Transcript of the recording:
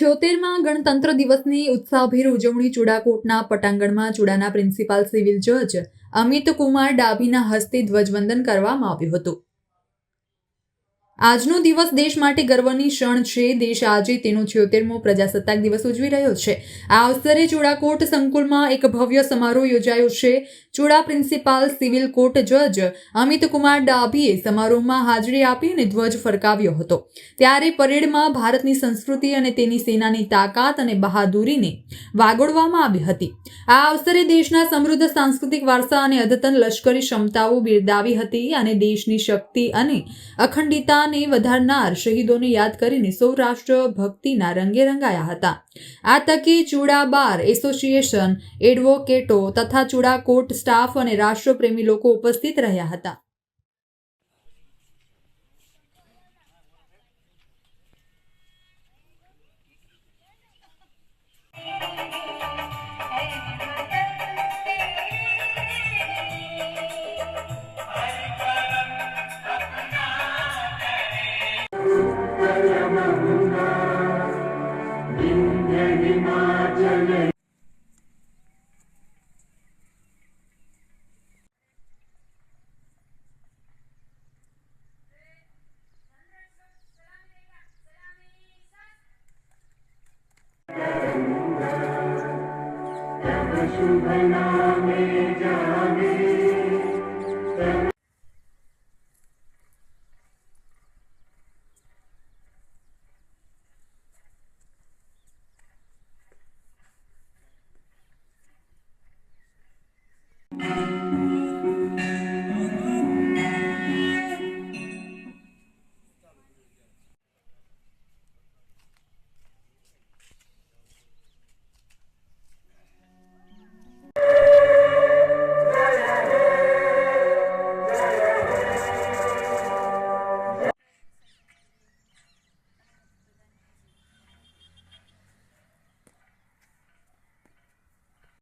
છોતેરમાં ગણતંત્ર દિવસની ઉત્સાહભેર ઉજવણી ચૂડાકોટના પટાંગણમાં ચૂડાના પ્રિન્સિપાલ સિવિલ જજ અમિત કુમાર ડાભીના હસ્તે ધ્વજવંદન કરવામાં આવ્યું હતું. આજનો દિવસ દેશ માટે ગર્વની ક્ષણ છે. દેશ આજે તેનો છ્યોતેરમો પ્રજાસત્તાક દિવસ ઉજવી રહ્યો છે. આ અવસરે ચૂડાકોટ સંકુલમાં એક ભવ્ય સમારોહ યોજાયો છે. ચૂડા પ્રિન્સિપાલ, સિવિલ કોર્ટ જજ અમિત કુમાર ડાભીએ સમારોહમાં હાજરી આપી અને ધ્વજ ફરકાવ્યો હતો. ત્યારે પરેડમાં ભારતની સંસ્કૃતિ અને તેની સેનાની તાકાત અને બહાદુરીને વાગોળવામાં આવી હતી. આ અવસરે દેશના સમૃદ્ધ સાંસ્કૃતિક વારસા અને અદ્યતન લશ્કરી ક્ષમતાઓ બિરદાવી હતી અને દેશની શક્તિ અને અખંડિતાને વધારનાર શહીદોને યાદ કરીને સૌરાષ્ટ્ર ભક્તિના રંગે રંગાયા હતા. આ તકે ચૂડા બાર એસોસિએશન, એડવોકેટો તથા ચૂડા કોર્ટ સ્ટાફ અને રાષ્ટ્રપ્રેમી લોકો ઉપસ્થિત રહ્યા હતા. शुभ नामे जागे